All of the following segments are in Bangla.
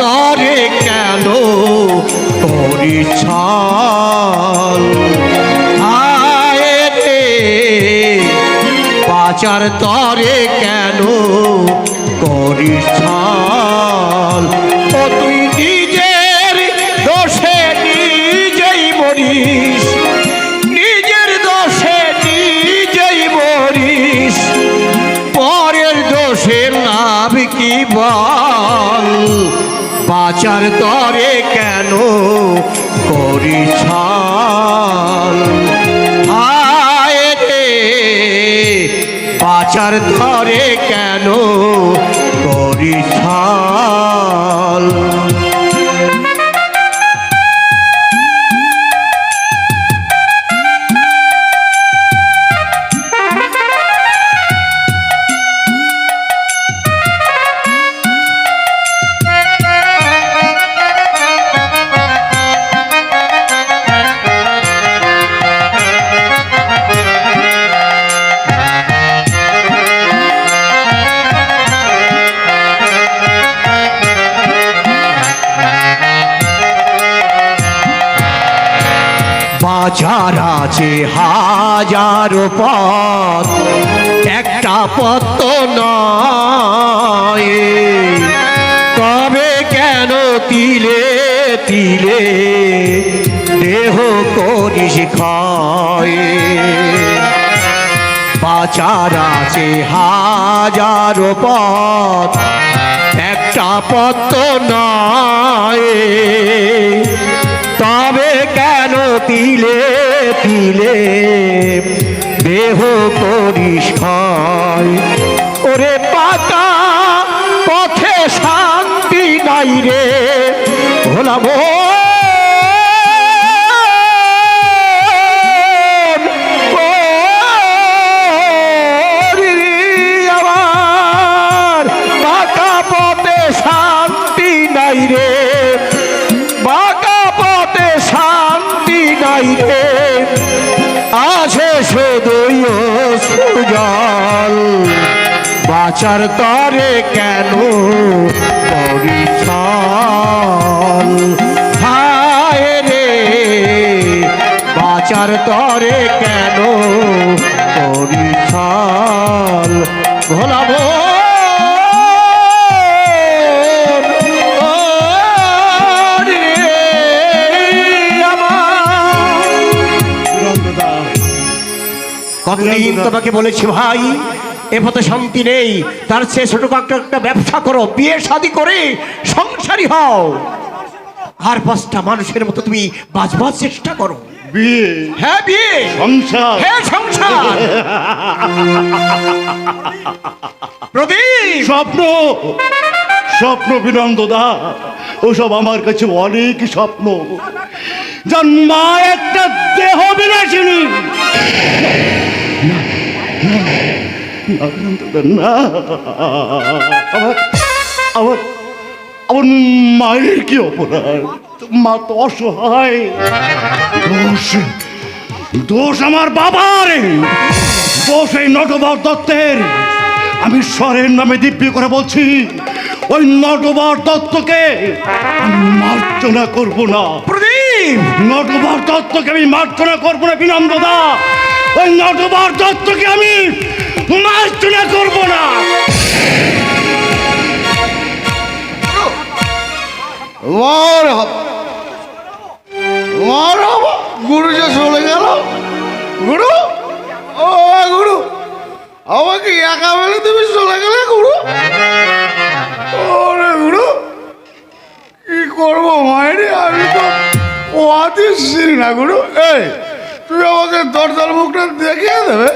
তরে কেন করিস ছল হায় রে বাচার তরে কেন করিস ছল ও তুই নিজের দোষে নিজেই মরিস, নিজের দোষে নিজেই মরিস। পরের দোষে লাভ কি বল? বাচার তরে কেন করিস ছল? রে বাচার তরে কেন ছল? বাজার আছে, হাজারো পথ। একটা পথ তো নয়। তবে কেন তিলে তিলে দেহ করিস ক্ষয়? বাজার আছে হাজারো পথ, একটা পথ নয়। তবে কেন তিলে তিলে দেহ করিস ওরে পাতা পথে শান্তি নাই রে। ভোলাম বাচার তরে কেন? পরিছল হায় রে বাচার তরে কেন? পরিছল ভোলাবো তোমাকে বলেছি ভাই? এ পথে শান্তি নেই। তার চেয়ে ছোট একটা একটা ব্যবসা করো বিয়ে শাদি করে সংসারী হও। আর পাঁচটা মানুষের মতো তুমি বাঁচবার চেষ্টা করো। বিয়ে। হ্যাঁ বিয়ে। সংসার। হ্যাঁ সংসার। প্রদীপ। স্বপ্ন। স্বপ্ন বিনন্দদা ওসব আমার কাছে অনেক স্বপ্ন। যার মা একটা দেহ বিনাশিনী। না, আমার আমার আমার মায়ের কি অপরাধ? মা তো অসহায়। দোষ দোষ আমার বাবার। দোষ এই নটবর দত্তের। আমি স্বরের নামে দিব্যি করে বলছি ওই নটবর দত্তকে আমি মার্জনা করব না। প্রদীপ! নটবর দত্তকে আমি মার্জনা করব না বিনন্দদা। ওই নটবর দত্তকে আমি মার্জনা করব না। মার মার গুরু যে চলে গেল। গুরু? ও, গুরু। আমাকে একা বেলে তুমি চলে গেলে, গুরু? ওরে গুরু, কি করব মায়ের আমি তো ওয়াতে চিনি না গুরু। এই আমাকে দরজার মুখটা দেবে?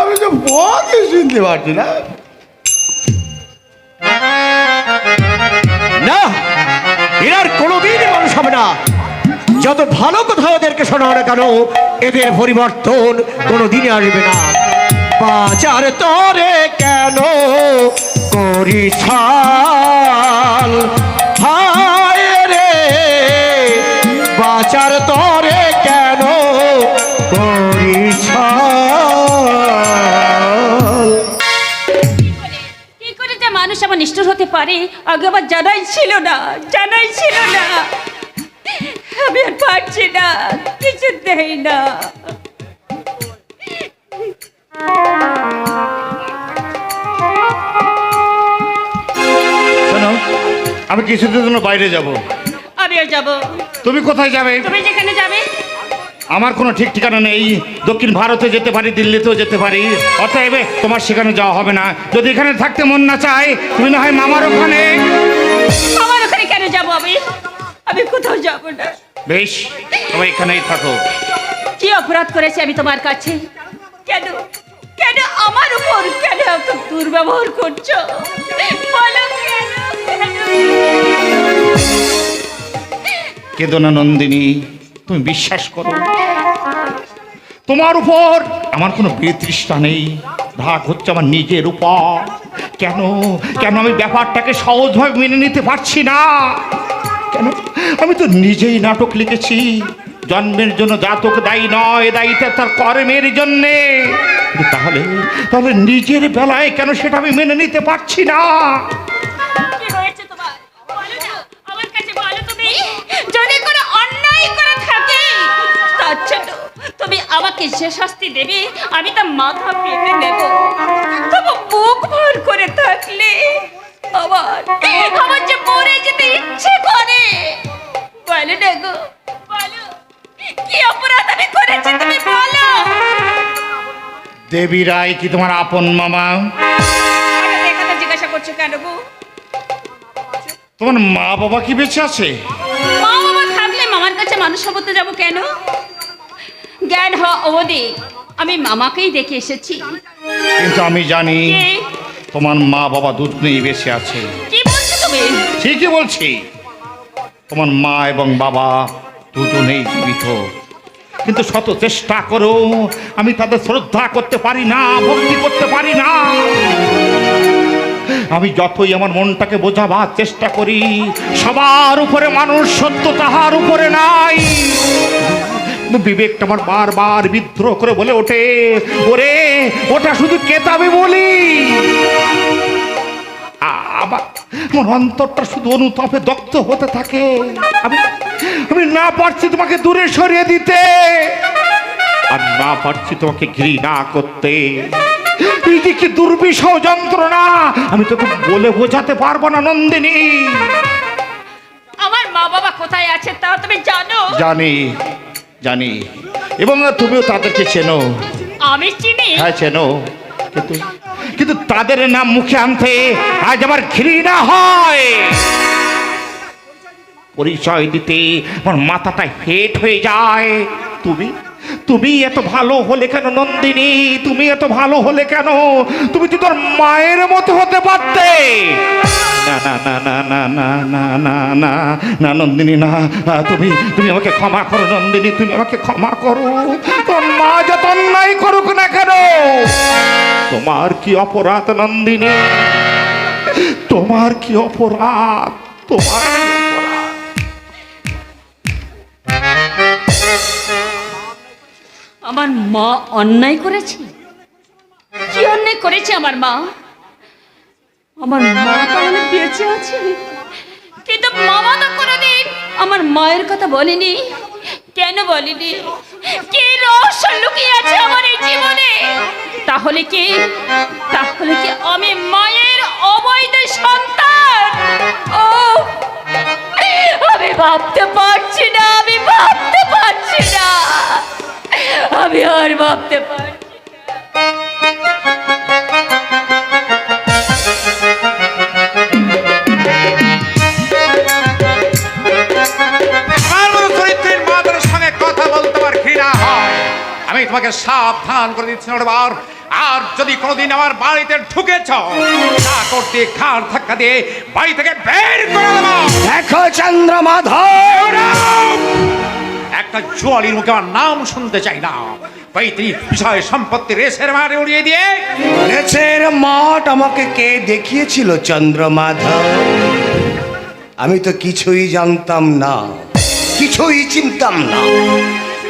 আমি তো পারছি না। না এর আর মানুষ হবে না। যত ভালো কথা ওদেরকে শোনাও না কেন, এদের পরিবর্তন কোনো দিনে আসবে না। বাজার তরে কেন করিস হাল? হায় রে বাজার তরে কেন করিস করে যে মানুষ আমার নিষ্ঠুর হতে পারে? আগে আমার জানাই ছিল না জানাই ছিল না। আমি আর পারছি না কিছু দেই না। আমি কিছুদিন জন্য বাইরে যাব। আমিও যাব। তুমি কোথায় যাবে? তুমি যেখানে যাবে? আমার কোনো ঠিক ঠিকানা নেই। দক্ষিণ ভারতে যেতে পারি দিল্লিতেও যেতে পারি। অতএব তোমার সেখানে যাওয়া হবে না। যদি এখানে থাকতে মন না চায় তুমি না হয় মামার ওখানে। আমার ওখানে কেন যাব আমি? আমি কোথাও যাব না। বেশ তুমি এখানেই থাকো। কি অপরাধ করেছি আমি তোমার কাছে? কেন? কেন আমার উপর কেন এত দুর্ব্যবহার করছ? কেদনা নন্দিনী, তুমি বিশ্বাস করো। তোমার উপর আমার কোনো বিতৃষ্ণা নেই। রাগ হচ্ছে আমার নিজের উপর। কেন? কেন আমি ব্যাপারটাকে সহজভাবে মেনে নিতে পারছি না? কেন? আমি তো নিজেই নাটক লিখেছি। জন্মের জন্য জাতক দায়ী নয় দায়ীটা তার কর্মের জন্যে। তাহলে তাহলে নিজের বেলায় কেন সেটা আমি মেনে নিতে পারছি না? আমাকে যে শাস্তি দেবে আমি তা মাথা পেতে নেব। তবু বুক ভর করে থাকলে আমার আমার যে মরে যেতে ইচ্ছে করে। বলো না গো বলো। কি অপরাধ আমি করেছি তুমি বলো। দেবী রায় কি তোমার আপন মামা? কথা জিজ্ঞাসা করছ কেন গো? তোমার মা বাবা কি বেঁচে আছে? মা বাবা থাকলে মামার কাছে মানুষ হতে যাব কেন? জ্ঞান হওয়া অবধি আমি মামাকেই দেখে এসেছি। কিন্তু আমি জানি কে? তোমার মা বাবা দুজনেই বেঁচে আছে। কি বলছো তুমি? ঠিকই বলছি। তোমার মা এবং বাবা দুজনেই জীবিত। কিন্তু শত চেষ্টা করো আমি তাদের শ্রদ্ধা করতে পারি না ভক্তি করতে পারি না। আমি যতই আমার মনটাকে বোঝাবার চেষ্টা করি সবার উপরে মানুষ সত্য তাহার উপরে নাই। বিবেকটা আমার বারবার বিদ্রোহ করে বলে ওঠে। ওরে ওটা শুধু কেতাবে বলি। আবার আমার অন্তরটা শুধু অনুতাপে দগ্ধ হতে থাকে। আমি আমি না পারছি তোমাকে দূরে সরিয়ে দিতে। আর না পারছি তোমাকে ঘৃণা করতে। এই কি দুর্বিষহ যন্ত্রণা আমি তোকে বলে বোঝাতে পারব না নন্দিনী। আমার মা বাবা কোথায় আছে তা তুমি জানো? জানি। জানি। এবং তুমিও তাদেরকে চেনো। আমি চিনি। হ্যাঁ চেনো। কিন্তু কিন্তু তাদের নাম মুখে আনতে আজ আমার ঘৃণা হয়। পরিচয় দিতে আমার মাথাটা হেট হয়ে যায়। তুমি? তুমি এত ভালো হলে কেন নন্দিনী তুমি এত ভালো হলে কেন তুমি তো তোর মায়ের মতো হতে পারতে না না নন্দিনী না, তুমি তুমি আমাকে ক্ষমা করো নন্দিনী তুমি আমাকে ক্ষমা করো তোর মা যত অন্যায় করুক না কেন তোমার কি অপরাধ নন্দিনী তোমার কি অপরাধ তোমার আমার মা অন্যায় করেছে? কি অন্যায় করেছে আমার মা? আমার মা তাহলে বেঁচে আছে? কিন্তু মামা তো কোনোদিন আমার মায়ের কথা বলেনি। কেন বলেনি? কি রহস্য লুকিয়ে আছে আমার এই জীবনে? তাহলে কি তাহলে কি আমি মায়ের অবৈধ সন্তান? ও, আমি ভাবতে পারছি না, আমি ভাবতে পারছি না। আমি আর ভাবতে হয়। আমি তোমাকে সাবধান করে দিচ্ছি বার। আর যদি কোনোদিন আমার বাড়িতে ঢুকেছ তা করতে খার ধাক্কা দিয়ে বাড়ি থেকে বের করে দেবো। দেখো চন্দ্রমাধব। একটা জোয়ালির মুখে আমার নাম শুনতে চাই না। বিষয় সম্পত্তি রেসের মারে উড়িয়ে দিয়ে। মাঠ আমাকে কে দেখিয়েছিল চন্দ্রমাধব? আমি তো কিছুই জানতাম না। কিছুই চিনতাম না।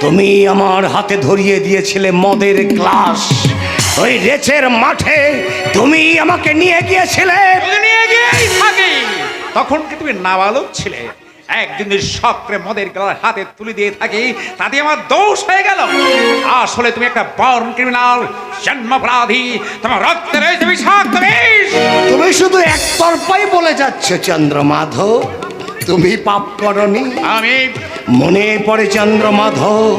তুমি আমার হাতে ধরিয়ে দিয়েছিলে মদের ক্লাস ওই রেচের মাঠে তুমি আমাকে নিয়ে গিয়েছিলে। নিয়ে গিয়েই থাকি। তখন কি তুমি নাবালক ছিলে? একদিন সক্রে মদের গলার হাতে তুলে দিয়ে থাকি তাতে আমার দোষ হয়ে গেল। আসলে তুমি একটা বর্ন ক্রিমিনাল জন্মপরাধী তোমার রক্তে রয়েছে বিষাক্ত বিষ। তুমি শুধু এক একতরফাই বলে যাচ্ছ চন্দ্রমাধব। তুমি পাপ করনি। আমি মনে পড়ে চন্দ্রমাধব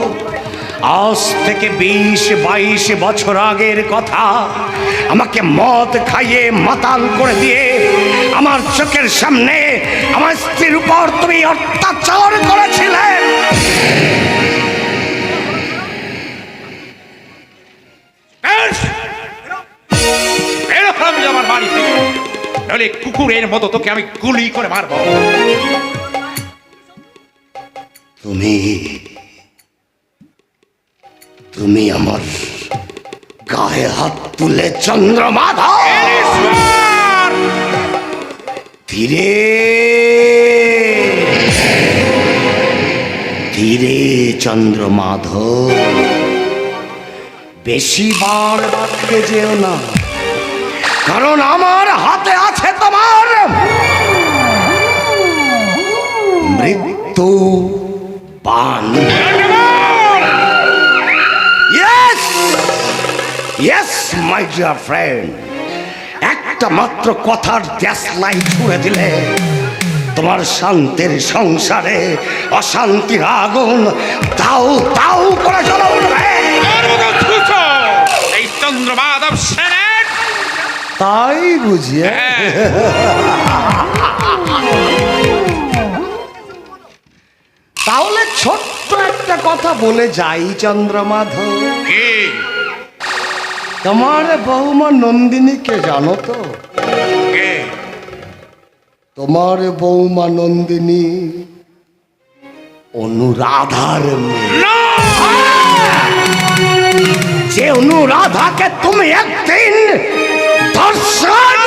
আজ থেকে বিশ বাইশ বছর আগের কথা। আমাকে মদ খাইয়ে মাতাল করে দিয়ে আমার চোখের সামনে আমার স্ত্রীর উপর তুমি অত্যাচার করেছিলে। আমার বাড়ি থেকে। নইলে কুকুরের মতো তোকে আমি গুলি করে মারবো। তুমি তুমি আমার গায়ে হাত তুলে চন্দ্রমাধব! ঈশ্বর! ধীরে চন্দ্র মাধব বেশি বার বাঁধতে যেও না। কারণ আমার হাতে আছে তোমার মৃত্যু পান ইয়েস মাই ডিয়ার ফ্রেন্ড একটা মাত্র কথার গ্যাস লাইট ছুড়ে দিলে তোমার শান্তির সংসারে অশান্তির আগুন তাও তাও করে এই চন্দ্রমাধব সেনের। তাই বুঝিয়ে? তাহলে ছোট্ট একটা কথা বলে যাই চন্দ্রমাধব। কি? তোমার বৌমা নন্দিনীকে জানো তো? তোমার বৌমা নন্দিনী অনুরাধার যে অনুরাধাকে তুমি একদিন দর্শন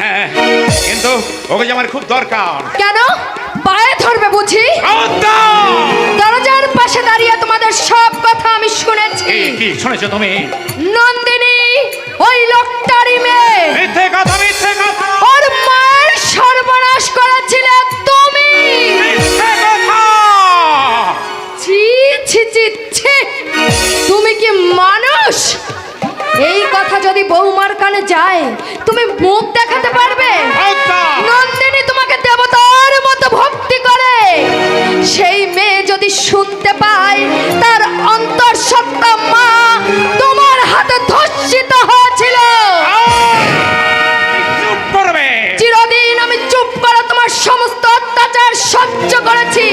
হ্যাঁ, কিন্তু ওকে আমার খুব দরকার। কেন? পায়ে ধরবে বুঝি? দরজার পাশে দাঁড়িয়ে তোমাদের সব কথা আমি শুনেছি। কি শুনেছো তুমি? নন্দিনী ওই লোকটারই মেয়ে। মিথ্যে কথা মিথ্যে কথা। ওর মায়ের সর্বনাশ করেছিলে তুমি। মিথ্যে কথা! ছি ছি ছি ছি। তুমি কি মানুষ? এই কথা যদি বৌমার কানে যায় তুমি মুখ পায় তার অন্তঃসত্ত্বা মা তোমার হাতে ধর্ষিত হয়েছিল। চিরদিন আমি চুপ করে তোমার সমস্ত অত্যাচার সহ্য করেছি।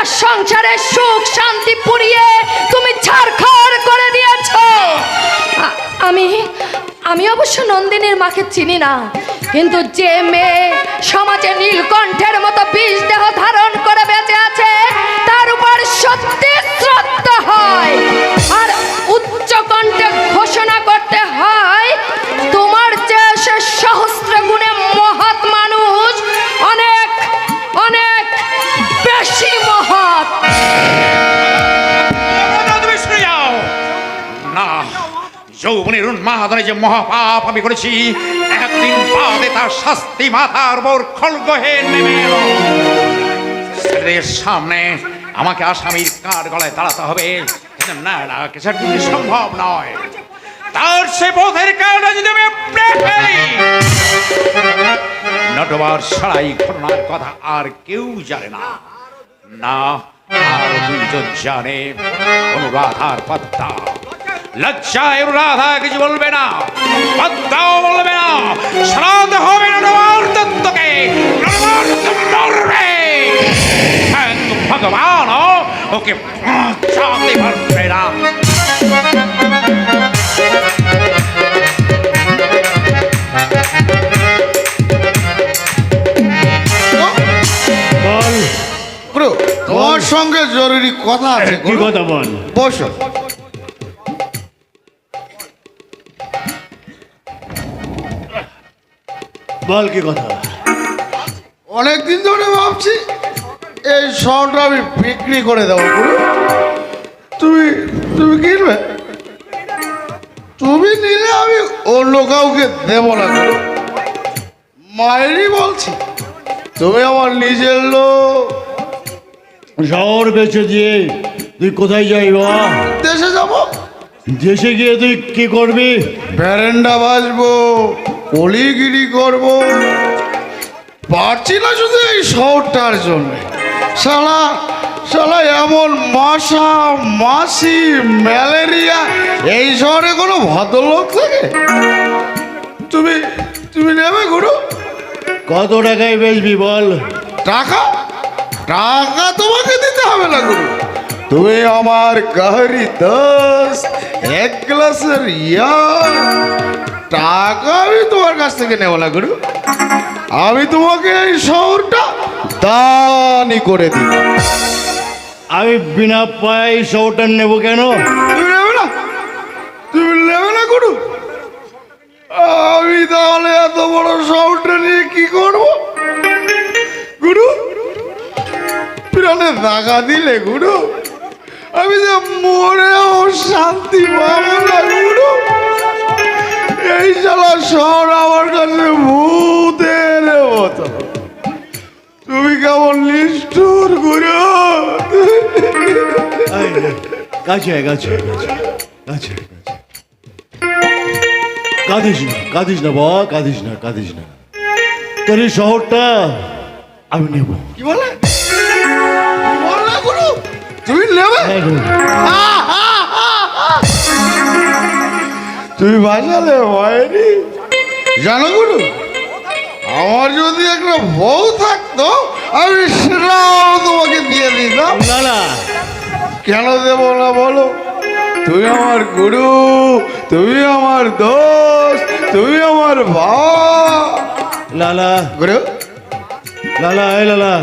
একটা সংসারে সুখ শান্তি পুড়িয়ে তুমি ছাড়খাড় করে দিয়েছ। আমি আমি অবশ্য নন্দিনীর মাকে চিনি না, কিন্তু যে মেয়ে সমাজে নীলকণ্ঠের মতো বিষ দেহ ধারণ করে বেঁচে আছে, তার উপর সত্যি শ্রদ্ধা হয়। আর উচ্চ কণ্ঠে ঘোষণা করতে হয় যৌবনের উন্মাদনে যে মহাপাপ আমি করেছি, একদিন বাদে তার শাস্তি মাথার উপর খড়গ হয়ে নেমে ছেলেদের সামনে আমাকে আসামির কার গলায় দাঁড়াতে হবে? না না সেটা সম্ভব নয়। তার সে পথের কারণে যদি আমি নটবার সারাই ঘটনার কথা আর কেউ জানে না। না, আর দুইজন জানে অনুরাধার পদ্মা লজ্জায় অনুরাধা কিছু বলবে না পদ্মাও বলবে না শ্রাদ্ধ হবে না নবার দত্তকে দত্ত মরবে কিন্তু ভগবান ওকে বাঁচাতে পারবে না। তোমার সঙ্গে জরুরি কথা আছে কি কথা বল? বসো। বল কি কথা। অনেকদিন ধরে ভাবছি এই শহরটা আমি বিক্রি করে দেবো গুরু। তুমি তুমি কিনবে? তুমি নিলে আমি অন্য কাউকে দেব না গুরু। মায়েরই বলছি তুমি আমার নিজের লোক। শহর বেঁচে দিয়ে তুই কোথায় যাই বাবা? দেশে যাব? দেশে গিয়ে তুই কি করবি? ভ্যারেন্ডা বাজবো কলিগিরি করব। পারছি না শুধু এই শহরটার জন্য। শালা শালা এমন মশা মাছি ম্যালেরিয়া এই শহরে কোনো ভদ্রলোক থাকে? তুমি তুমি নেবে গুরু? কত টাকায় বেচবি বল? টাকা? টাকা তোমাকে দিতে হবে না গুরু। তুমি আমার গাহরি দোষ এক গ্লাসের টাকা আমি তোমার কাছ থেকে নেব না গুরু। আমি তোমাকে এই শহরটা দানি করে দিই আমি বিনা পায়ে এই শহরটা নেব কেন? তুমি নেবে না? তুমি নেবে না গুরু? আমি তাহলে এত বড় শহরটা নিয়ে কি করব? গুরু প্রাণে দাগা দিলে গুরু। আমি যে মরেও শান্তি পাবো না গুরু। এই শালা শহর আমার কাছে ভূতের মতো। তুমি কেমন নিষ্ঠুর গুরু? কাছে কাছে আয়। কাঁদিস না কাঁদিস না বাবা কাঁদিস না কাঁদিস না। তোর এই শহরটা আমি নেব। কি বলে? তুমি নেবে? হ্যাঁ গো। তুই বাজালে হয়নি। জানো গুরু আমার যদি একটা বউ থাকতো আমি সেটাও তোমাকে দিয়ে দিতাম। না না। কেন দেবো না বলো? তুমি আমার গুরু তুমি আমার দোষ তুমি আমার বাবা। লালা গুরু? লালা এই লালা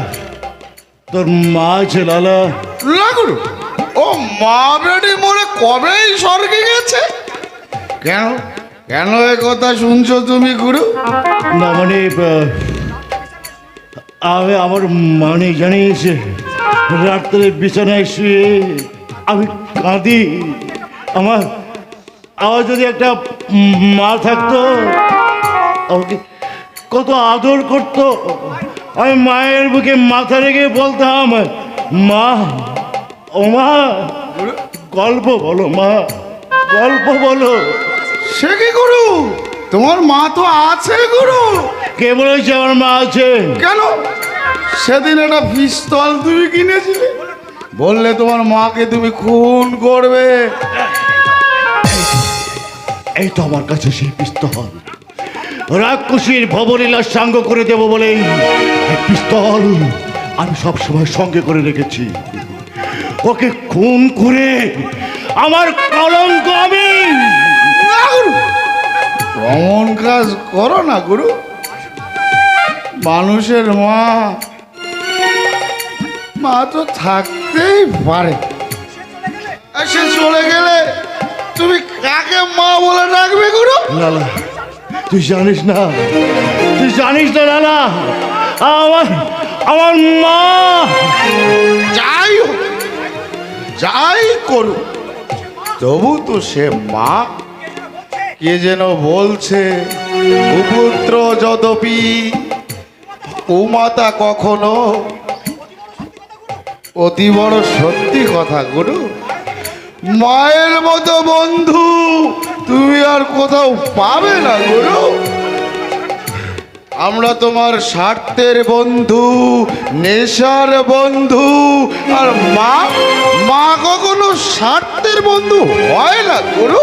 তোর মা আছে লালা। গুরু ও মা বেটি মনে কবেই স্বর্গে গেছে কেন? কেন এ কথা শুনছো তুমি গুরু? না মানে আমি আমার মানে জানিস রাত্রে বিছানায় শুয়ে আমি কাঁদি। আমার আমার যদি একটা মা থাকতো, আমাকে কত আদর করতো, আমি মায়ের বুকে মাথা রেখে বলতাম মা ও মা গল্প বলো মা গল্প বলো। সে কি গুরু? তোমার মা তো আছে গুরু। কে বলেছে আমার মা আছে? কেন? সেদিন একটা পিস্তল তুমি কিনেছিলে। বললে তোমার মাকে তুমি খুন করবে। এই তো আমার কাছে সেই পিস্তল। রাক্ষসীর ভবলীলার সাঙ্গ করে দেব বলে এই পিস্তল। আমি সব সময় সঙ্গে করে রেখেছি। ওকে খুন করে আমার কলঙ্ক আমি। গুরু। কাজ করো না গুরু। মানুষের মা মা তো থাকতেই পারে। সে চলে গেলে তুমি কাকে মা বলে ডাকবে গুরু? লালা তুই জানিস না তুই জানিস না লালা আমার আমার মা। যাই হোক, যাই করুক, তবু তো সে মা কে যেন বলছে কুপুত্র যদপি কুমাতা কখনো? অতি বড় সত্যি কথা, গুরু। মায়ের মতো বন্ধু তুমি আর কোথাও পাবে না, গুরু। আমরা তোমার স্বার্থের বন্ধু, নেশার বন্ধু। আর মা মা কখনো স্বার্থের বন্ধু হয় না, গুরু?